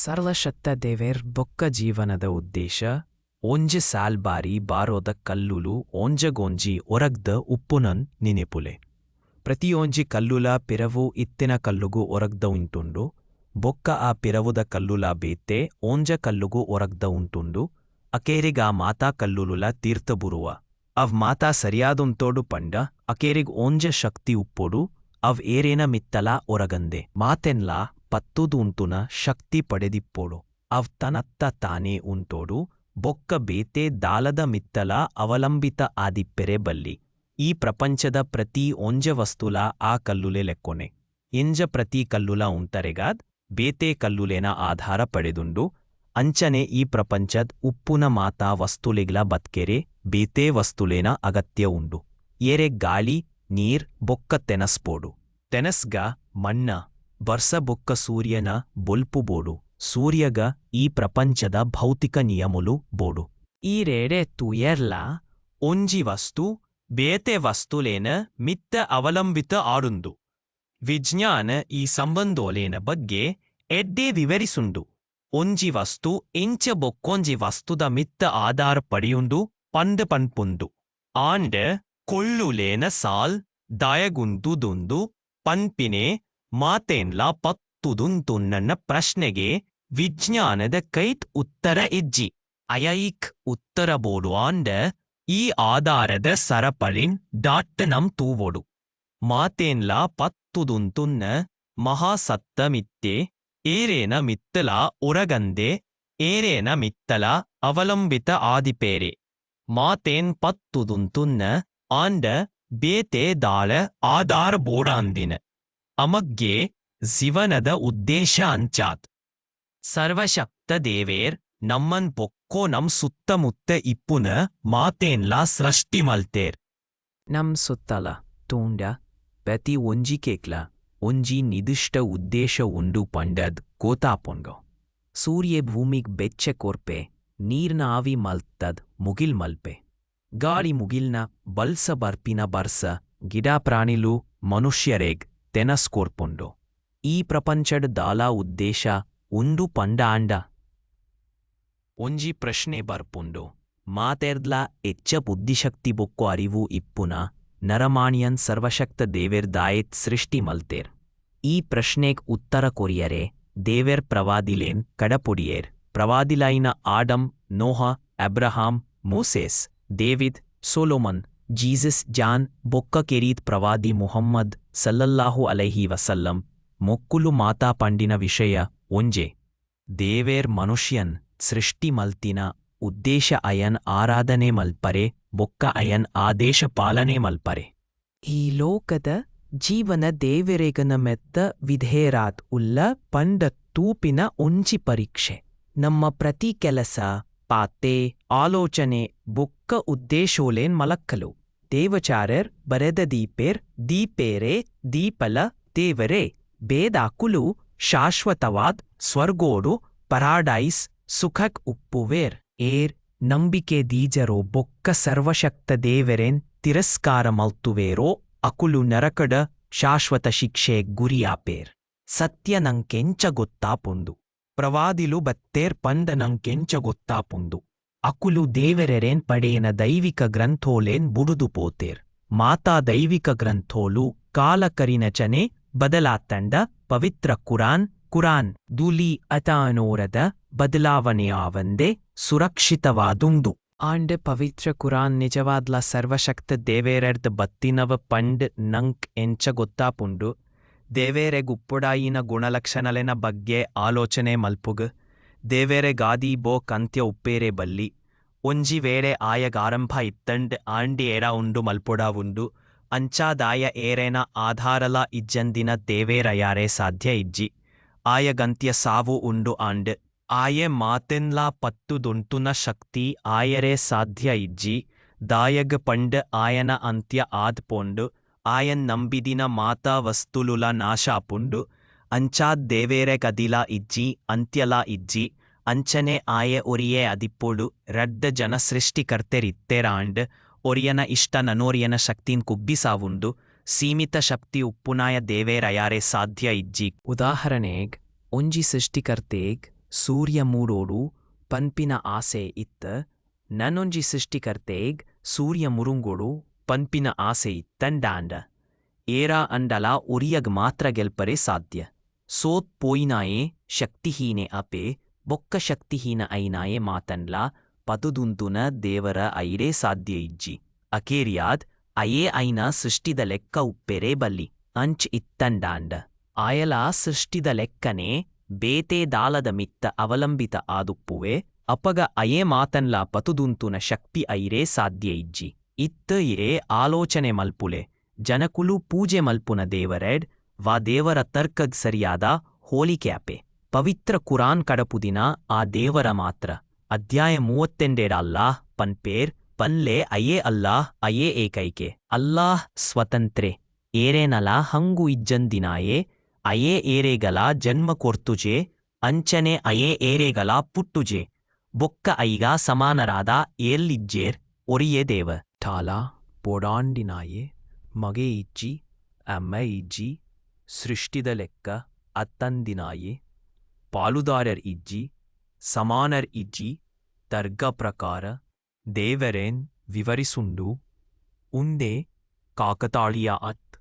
ಸರಳಶತ್ತ ದೇವೇರ್ ಬೊಕ್ಕ ಜೀವನದ ಉದ್ದೇಶ ಒಂಜೆ ಸಾಲ್ ಬಾರಿ ಬಾರೋದ ಕಲ್ಲುಲು ಓಂಜಗೊಂಜಿ ಒರಗ್ದ ಉಪ್ಪುನನ್ ನಿನೆಪುಲೆ. ಪ್ರತಿಯೊಂಜಿ ಕಲ್ಲುಲ ಪಿರವು ಇತ್ತಿನ ಕಲ್ಲುಗು ಒರಗ್ದ ಉಂಟುಂಡು, ಬೊಕ್ಕ ಆ ಪಿರವುದ ಕಲ್ಲುಲ ಬೇತೆ ಓಂಜ ಕಲ್ಲುಗು ಒರಗ್ದ ಉಂಟುಂಡು, ಅಕೇರಿಗ ಆ ಮಾತಾ ಕಲ್ಲುಲುಲ ತೀರ್ಥ ಬುರುವ. ಅವ್ ಮಾತಾ ಸರಿಯಾದುಂತೋಡು ಪಂಡ, ಅಕೇರಿಗ್ ಓಂಜ ಶಕ್ತಿ ಉಪ್ಪೊಡು, ಅವ್ ಏರೇನ ಮಿತ್ತಲ ಒರಗಂದೆ, ಮಾತೆನ್ಲ ಪತ್ತುದು ಉಂಟುನ ಶಕ್ತಿ ಪಡೆದಿಪ್ಪೋಡು. ಅವ್ ತನತ್ತ ತಾನೇ ಉಂಟೋಡು. ಬೊಕ್ಕ ಬೇತೆ ದಾಲದ ಮಿತ್ತಲ ಅವಲಂಬಿತ ಆದಿಪ್ಪೆರೆ ಬಲ್ಲಿ. ಈ ಪ್ರಪಂಚದ ಪ್ರತಿ ಒಂಜ ವಸ್ತುಲ ಆ ಕಲ್ಲುಲೆ ಲೆಕ್ಕೊನೆ. ಎಂಜ ಪ್ರತಿ ಕಲ್ಲುಲ ಉಂಟರೆಗಾದ್ ಬೇತೆ ಕಲ್ಲುಲೇನ ಆಧಾರ ಪಡೆದುಂಡು. ಅಂಚನೆ ಈ ಪ್ರಪಂಚದ್ ಉಪ್ಪುನ ಮಾತಾ ವಸ್ತುಲೆಗ್ಲ ಬತ್ಕೆರೆ ಬೇತೆ ವಸ್ತುಲೇನ ಅಗತ್ಯ ಉಂಡು. ಏರೆ ಗಾಳಿ, ನೀರ್, ಬೊಕ್ಕ ತೆನಸ್ಪೋಡು. ತೆನಸ್ಗ ಮಣ್ಣ ಬರ್ಸ ಬೊಕ್ಕ ಸೂರ್ಯನ ಬೊಲ್ಪು ಬೋಡು. ಸೂರ್ಯಗ ಈ ಪ್ರಪಂಚದ ಭೌತಿಕ ನಿಯಮುಲು ಬೋಡು. ಈ ರೇಡೆ ತುಯರ್ಲ ಒಂಜಿ ವಸ್ತು, ಬೇತೆ ವಸ್ತುಲೇನ ಮಿತ್ತ ಅವಲಂಬಿತ ಆಡುಂದು. ವಿಜ್ಞಾನ ಈ ಸಂಬಂಧೋಲೇನ ಬಗ್ಗೆ ಎಡ್ಡೆ ವಿವರಿಸುಂಡು. ಒಂಜಿ ವಸ್ತು ಎಂಚ ಬೊಕ್ಕೊಂಜಿ ವಸ್ತುದ ಮಿತ್ತ ಆಧಾರ ಪಡೆಯುಂದು ಪಂಡ ಪನ್ಪುಂದು ಆಂಡ ಕೊಳ್ಳುಲೇನ ಸಾಲ್, ದಯಗುಂದುದುಂದು, ಪನ್ಪಿನೆ ಮಾತೇನ್ಲ ಪತ್ತುದುಂತುನ್ನನ್ನ ಪ್ರಶ್ನೆಗೆ ವಿಜ್ಞಾನದ ಕೈತ್ ಉತ್ತರ ಇಜ್ಜಿ ಅಯೈಕ್ ಉತ್ತರ ಬೋಡು ಆಂಡ ಈ ಆಧಾರದ ಸರಪಳಿನ್ ಡಾಟ್ ನಂ ತೂವೊಡು ಮಾತೇನ್ಲ ಪತ್ತುದುಂತುನ್ನ ಮಹಾಸತ್ತ ಮಿತ್ತೆ ಏರೇನ ಮಿತ್ತಲ ಉರಗಂದೆ ಏರೇನ ಮಿತ್ತಲ ಅವಲಂಬಿತ ಆದಿಪೇರೆ ಮಾತೇನ್ ಪತ್ತುದುಂತುನ್ನ ಆಂಡ ಬೇತೆ ದಾಳ ಆಧಾರ ಬೋಡಾಂದಿನ ಅಮಗ್ಗೆ ಜೀವನದ ಉದ್ದೇಶ ಅಂಚಾತ್. ಸರ್ವಶಕ್ತ ದೇವೇರ್ ನಮ್ಮನ್ ಪೊಕ್ಕೋ ನಮ್ ಸುತ್ತಮುತ್ತ ಇಪ್ಪುನ ಮಾತೇನ್ಲ ಸೃಷ್ಟಿ ಮಲ್ತೇರ್. ನಮ್ ಸುತ್ತಲ ತೂಂಡ ಪ್ರತಿ ಒಂಜಿ ಕೇಕ್ಲ ಒಂಜಿ ನಿದಿಷ್ಟ ಉದ್ದೇಶ ಉಂಡು ಪಂಡದ್ ಗೋತಾಪೊಂಗ ಸೂರ್ಯ ಭೂಮಿಗ್ ಬೆಚ್ಚೆ ಕೊರ್ಪೆ, ನೀರ್ನ ಆವಿ ಮಲ್ತದ್ ಮುಗಿಲ್ ಮಲ್ಪೆ. ಗಾಳಿ ಮುಗಿಲ್ನ ಬಲ್ಸ ಬರ್ಪಿನ ಬರ್ಸ, ಗಿಡ ಪ್ರಾಣಿಲು ಮನುಷ್ಯರೇಗ್ ತೆನಸ್ಕೋರ್ಪುಂಡು. ಈ ಪ್ರಪಂಚಡ್ ದಾಲ ಉದ್ದೇಶ ಉಂಡು ಪಂಡ ಆಂಡ ಒಂಜಿ ಪ್ರಶ್ನೆ ಬರ್ಪುಂಡು. ಮಾತೆರ್ದ್ಲ ಎಚ್ಚ ಬುದ್ಧಿಶಕ್ತಿ ಬೊಕ್ಕು ಅರಿವು ಇಪ್ಪುನ ನರಮಾಣಿಯನ್ ಸರ್ವಶಕ್ತ ದೇವೇರ್ ದಾಯೆತ್ ಸೃಷ್ಟಿ ಮಲ್ತೇರ್. ಈ ಪ್ರಶ್ನೆಗ್ ಉತ್ತರ ಕೊರಿಯರೆ ದೇವೇರ್ ಪ್ರವಾದಿಲೇನ್ ಕಡಪುಡಿಯೇರ್. ಪ್ರವಾದಿಲೈನ Adam, Noah, Abraham, Moses David Solomon Jesus John ಬೊಕ್ಕ ಕೆರೀತ್ ಪ್ರವಾದಿ ಮುಹಮ್ಮದ್ ಸಲ್ಲಲ್ಲಾಹು ಅಲೈಹಿ ವಸಲ್ಲಂ ಮೊಕ್ಕುಲು ಮಾತಾ ಪಂಡಿನ ವಿಷಯ ಒಂಜೆ. ದೇವೇರ್ ಮನುಷ್ಯನ್ ಸೃಷ್ಟಿ ಮಲ್ತಿನ ಉದ್ದೇಶ ಅಯನ್ ಆರಾಧನೆ ಮಲ್ಪರೆ, ಬೊಕ್ಕ ಅಯನ್ ಆದೇಶ ಪಾಲನೆ ಮಲ್ಪರೆ. ಈ ಲೋಕದ ಜೀವನ ದೇವೆರೆಗನ ಮೆತ್ತ ವಿಧೇರಾತ್ ಉಲ್ಲ ಪಂಡ ತೂಪಿನ ಒಂಜಿ ಪರೀಕ್ಷೆ. ನಮ್ಮ ಪ್ರತಿ ಕೆಲಸ, ಪಾತೆ, ಆಲೋಚನೆ, ಬೊಕ್ಕ ಉದ್ದೇಶೋಲೇನ್ ಮಲಕ್ಕಲು. ದೇವಚಾರರ್ ಬರೆದ ದೀಪೇರ್, ದೀಪೇರೆ, ದೀಪಲ, ದೇವರೇ, ಬೇದಾಕುಲು, ಶಾಶ್ವತವಾದ್, ಸ್ವರ್ಗೋಡು, ಪರಾಡೈಸ್, ಸುಖಕ್ ಉಪ್ಪುವೇರ್, ಏರ್, ನಂಬಿಕೆ ದೀಜರೋ, ಬೊಕ್ಕ ಸರ್ವಶಕ್ತ ದೇವರೆನ್, ತಿರಸ್ಕಾರ ಮಲ್ತುವೇರೋ, ಅಕುಲು ನರಕಡ, ಶಾಶ್ವತ ಶಿಕ್ಷೆ ಗುರಿಯಾಪೇರ್. ಸತ್ಯ ನಂಕೆಂಚ ಗೊತ್ತಾಪುಂದು. ಪ್ರವಾದಿಲು ಬತ್ತೇರ್, ಪಂದ ನಂಕೆಂಚ ಗೊತ್ತಾಪುಂಡು ಅಕುಲು ದೇವರೆರೇನ್ ಪಡೆಯನ ದೈವಿಕ ಗ್ರಂಥೋಲೇನ್ ಬುಡುದು ಪೋತೇರ್. ಮಾತಾ ದೈವಿಕ ಗ್ರಂಥೋಲು ಕಾಲಕರಿನಚನೆ ಬದಲಾತಂಡ ಪವಿತ್ರ ಕುರಾನ್ ಕುರಾನ್ ದುಲಿ ಅತಾನೋರದ ಬದಲಾವಣೆಯಾವಂದೆ ಸುರಕ್ಷಿತವಾದುಂದು ಆಂಡ ಪವಿತ್ರ ಕುರಾನ್ ನಿಜವಾದ್ಲ ಸರ್ವಶಕ್ತ ದೇವೇರರ್ದ ಬತ್ತಿನವ ಪಂಡ್ ನಂಕ್ ಎಂಚ ಗೊತ್ತಾಪುಂಡು. ದೇವೇರೆ ಗುಪ್ಪುಡಾಯಿನ ಗುಣಲಕ್ಷಣಲೆನ ಬಗ್ಗೆ ಆಲೋಚನೆ ಮಲ್ಪುಗ್. ದೇವೇರೆ ಗಾದಿ ಬೋ ಕಂತ್ಯ ಉಪ್ಪೇರೆ ಬಲ್ಲಿ, ಒಂಜಿ ವೇಳೆ ಆಯಗಾರಂಭ ಇತ್ತಂಡ್ ಆಂಡಿ ಏರಾ ಉಂಡು ಮಲ್ಪುಡ ಉಂಡು, ಅಂಚಾದಾಯ ಏರೇನ ಆಧಾರಲ ಇಜ್ಜಂದಿನ ದೇವೇರಯಾರೆ ಸಾಧ್ಯ ಇಜ್ಜಿ ಆಯಗಂತ್ಯ ಸಾವು ಉಂಡು ಆಂಡ್, ಆಯೆ ಮಾತೆನ್ಲ ಪತ್ತುದುಂಟುನ ಶಕ್ತಿ ಆಯರೆ ಸಾಧ್ಯ ಇಜ್ಜಿ, ದಾಯಗ್ ಪಂಡ್ ಆಯನ ಅಂತ್ಯ ಆದ್ ಪೊಂಡು, ಆಯನ್ ನಂಬಿದಿನ ಮಾತಾ ವಸ್ತುಲುಲ ನಾಶಾಪುಂಡು ದೇವೇರೆ ಕದಿಲ ಇಜ್ಜಿ, ಅಂತ್ಯಲ ಇಜ್ಜಿ, ಅಂಚನೆ ಆಯೆ ಒರಿಯೆ ಅದಿಪ್ಪೋಡು ರಡ್ಡ ಜನ ಸೃಷ್ಟಿಕರ್ತೆರಿತ್ತೆರಾಂಡ್ ಒರಿಯನ ಇಷ್ಟ ನನೋರಿಯನ ಶಕ್ತಿನ್ ಕುಬ್ಬಿಸಾವುಂಡು ಸೀಮಿತ ಶಕ್ತಿ ಉಪ್ಪುನಾಯ ದೇವೇರಯಾರೆ ಸಾಧ್ಯ ಇಜ್ಜಿ. ಉದಾಹರಣೆಗ್, ಒಂಜಿ ಸೃಷ್ಟಿಕರ್ತೆಗ್ ಸೂರ್ಯ ಮೂಡೋಡು ಪನ್ಪಿನ ಆಸೆ ಇತ್ತ, ನನ್ನೊಂಜಿ ಸೃಷ್ಟಿಕರ್ತೆಗ್ ಸೂರ್ಯ ಮುರುಂಗೋಡು ಪನ್ಪಿನ ಆಸೆ ಇತ್ತಂಡಾಂಡ, ಏರಾ ಅಂಡಲ ಒರಿಯಗ್ ಮಾತ್ರ ಗೆಲ್ಪರೆ ಸಾಧ್ಯ. ಸೋತ್ ಪೋಯಿನಾಯೇ ಶಕ್ತಿಹೀನೆ ಅಪೆ, ಬೊಕ್ಕ ಶಕ್ತಿಹೀನ ಐನಾಯೆ ಮಾತನ್ಲ ಪದುದುಂತುನ ದೇವರ ಐರೇ ಸಾಧ್ಯ ಇಜ್ಜಿ. ಅಕೇರಿಯಾದ್, ಅಯೇ ಐನ ಸೃಷ್ಟಿದ ಲೆಕ್ಕ ಉಪ್ಪೆರೇ ಬಲ್ಲಿ, ಅಂಚ್ ಇತ್ತಂಡಾಂಡ ಆಯಲ ಸೃಷ್ಟಿದ ಲೆಕ್ಕನೆ, ಬೇತೆ ದಾಲದ ಮಿತ್ತ ಅವಲಂಬಿತ ಆದುಪ್ಪುವೆ, ಅಪಗ ಅಯೇ ಮಾತನ್ಲ ಪತುದುಂತುನ ಶಕ್ತಿ ಐರೇ ಸಾಧ್ಯ ಇಜ್ಜಿ. ಇತ್ತ ಇರೇ ಆಲೋಚನೆ ಮಲ್ಪುಲೆ, ಜನಕುಲು ಪೂಜೆ ಮಲ್ಪುನ ದೇವರೆಡ್ ವಾ ದೇವರ ತರ್ಕಗ್ ಸರಿಯಾದ ಹೋಲಿಕೆ ಅಪೆ ಪವಿತ್ರ ಕುರಾನ್ ಕಡಪುದಿನ ಆ ದೇವರ ಮಾತ್ರ. ಅಧ್ಯಾಯ ಮೂವತ್ತೆಂಡೆಡ ಅಲ್ಲಾಹ್ ಪನ್ಪೇರ್, ಪನ್ಲೆ, ಅಯೇ ಅಲ್ಲಾಹ್, ಅಯೇ ಏಕೈಕೆ. ಅಲ್ಲಾಹ್ ಸ್ವತಂತ್ರೆ. ಏರೇನಲ ಹಂಗು ಇಜ್ಜಂದಿನಾಯೇ, ಅಯೇ ಏರೇಗಲ ಜನ್ಮ ಕೊರ್ತುಜೆ, ಅಂಚನೆ ಅಯೇ ಏರೇಗಲ ಪುಟ್ಟುಜೆ. ಬೊಕ್ಕ ಐಗ ಸಮಾನರಾದ ಏರ್ಲಿಜ್ಜೇರ್, ಒರಿಯೇ ದೇವ. ಠಾಲ, ಪೊಡಾಂಡಿನಾಯೇ, ಮಗೆ ಇಜ್ಜಿ, ಅಮ್ಮ ಇಜ್ಜಿ ಸೃಷ್ಟಿದ ಲೆಕ್ಕ ಅತ್ತಂದಿನಾಯೇ ಪಾಲುದಾರರ್ ಇಜ್ಜಿ ಸಮಾನರ್ ಇಜ್ಜಿ ತರ್ಗ ಪ್ರಕಾರ ದೇವರೇನ್ ವಿವರಿಸುಂಡು ಉಂಡೆ ಕಾಕತಾಳೀಯ ಅತ್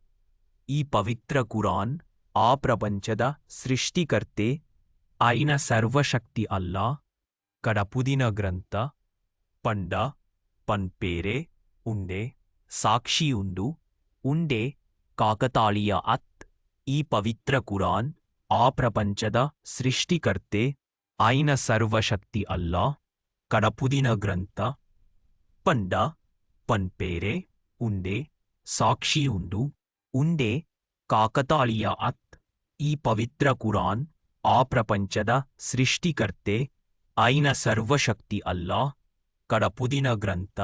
ಈ ಪವಿತ್ರ ಕುರಾನ್ ಆ ಪ್ರಪಂಚದ ಸೃಷ್ಟಿಕರ್ತೆ ಐನ ಸರ್ವಶಕ್ತಿ ಅಲ್ಲ ಕಡಪುದಿನ ಗ್ರಂಥ ಪಂಡ ಪನ್ಪೇರೆ ಉಂಡೆ ಸಾಕ್ಷಿಯುಂಡು ಉಂಡೆ ಕಾಕತಾಳೀಯ ಅತ್ ಈ ಪವಿತ್ರ ಕುರಾನ್ ಆ ಪ್ರಪಂಚದ ಸೃಷ್ಟಿಕರ್ತೆ ಐನ ಸರ್ವಶಕ್ತಿ ಅಲ್ಲ. ಕಡಪುದಿನ ಗ್ರಂಥ. ಪಂಡ. ಪನ್ಪೇರೆ. ಉಂಡೆ. ಸಾಕ್ಷಿಯುಂಡು ಉಂಡೆ. ಕಾಕತಾಳೀಯ ಅತ್. ಈ ಪವಿತ್ರ ಕುರಾನ್ ಆ ಪ್ರಪಂಚದ ಸೃಷ್ಟಿಕರ್ತೆ ಐನ ಸರ್ವಶಕ್ತಿ ಅಲ್ಲ. ಕಡಪುದಿನ ಗ್ರಂಥ.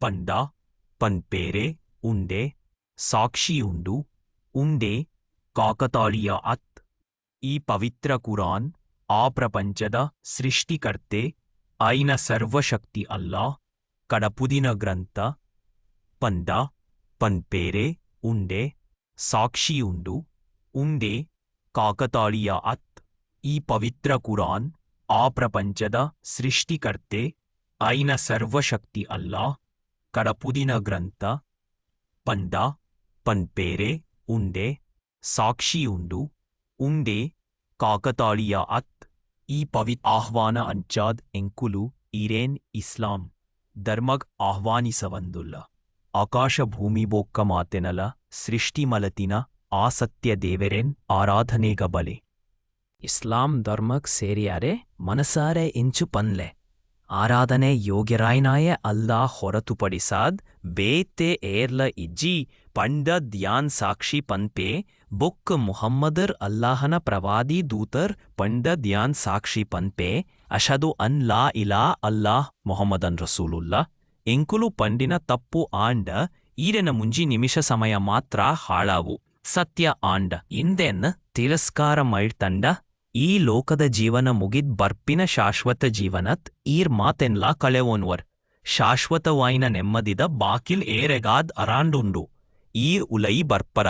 ಪಂಡ. ಪನ್ಪೇರೆ. ಉಂಡೆ. ಸಾಕ್ಷಿಯುಂಡು ಉಂಡೆ, ಕಾಕತಾಳೀಯ ಅತ್. ಈ ಪವಿತ್ರ ಕುರಾನ್ ಆ ಪ್ರಪಂಚದ ಸೃಷ್ಟಿಕರ್ತೆ, ಐನ ಸರ್ವಶಕ್ತಿ ಅಲ್ಲ, ಕಡಪುದಿನ ಗ್ರಂಥ ಪಂದ ಪನ್ಪೇರೆ, ಉಂಡೆ ಸಾಕ್ಷಿಯುಂಡು ಉಂಡೆ ಕಾಕತಾಳೀಯ ಅತ್. ಈ ಪವಿತ್ರ ಕುರಾನ್ ಆ ಪ್ರಪಂಚದ ಸೃಷ್ಟಿಕರ್ತೆ, ಐನ ಸರ್ವಶಕ್ತಿ ಅಲ್ಲ, ಕಡಪುದಿನ ಗ್ರಂಥ ಪಂದ ಪನ್ಪೇರೆ ಉಂಡೆ ಸಾಕ್ಷಿಯುಂಡು ಉಂಡೆ ಕಾಕತಾಳೀಯ ಅತ್ ಈ ಪವಿ ಆಹ್ವಾನ ಅಂಚಾದ್ ಎಂಕುಲು ಇರೇನ್ ಇಸ್ಲಾಂ ಧರ್ಮಗ್ ಆಹ್ವಾನಿಸವಂದುಲ್ಲ ಆಕಾಶ ಭೂಮಿ ಬೋಕ್ಕ ಮಾತೆನಲ ಸೃಷ್ಟಿಮಲತಿನ ಆ ಸತ್ಯ ದೇವರೆನ್ ಆರಾಧನೆಗ ಬಲೆ ಇಸ್ಲಾಂ ಧರ್ಮಕ್ ಸೇರಿಯಾರೆ ಮನಸಾರೆ ಇಂಚು ಪನ್ಲೆ ಆರಾಧನೆ ಯೋಗ್ಯರಾಯ್ನಾಯ ಅಲ್ಲಾ ಹೊರತುಪಡಿಸಾದ್ ಬೇತೆ ಏರ್ಲ ಇಜ್ಜಿ ಪಂಡ ದ್ಯಾನ್ ಸಾಕ್ಷಿ ಪನ್ಪೆ ಬುಕ್ ಮುಹಮ್ಮದರ್ ಅಲ್ಲಾಹನ ಪ್ರವಾದಿ ದೂತರ್ ಪಂಡ ದ್ಯಾನ್ ಸಾಕ್ಷಿ ಪನ್ಪೆ ಅಷದು ಅನ್ ಲಾ ಇಲಾ ಅಲ್ಲಾಹ್ ಮೊಹಮ್ಮದನ್ ರಸೂಲುಲ್ಲಾ. ಎಂಕುಲು ಪಂಡಿನ ತಪ್ಪು ಆಂಡ ಈರೆನ ಮುಂಜಿ ನಿಮಿಷ ಸಮಯ ಮಾತ್ರ ಹಾಳಾವು. ಸತ್ಯ ಆಂಡ. ಇಂದೆನ್ ತಿರಸ್ಕಾರ ಮೈಡ್ತಂಡ ಈ ಲೋಕದ ಜೀವನ ಮುಗಿದ್ ಬರ್ಪಿನ ಶಾಶ್ವತ ಜೀವನತ್ ಈರ್ ಮಾತೆನ್ಲ ಕಳೆವೋನ್ವರ್. ಶಾಶ್ವತವಾಯಿನ ನೆಮ್ಮದಿದ ಬಾಕಿಲ್ ಏರೆಗಾದ್ ಅರಾಂಡುಂಡು. ಈರ್ ಉಲೈ ಬರ್ಪರ.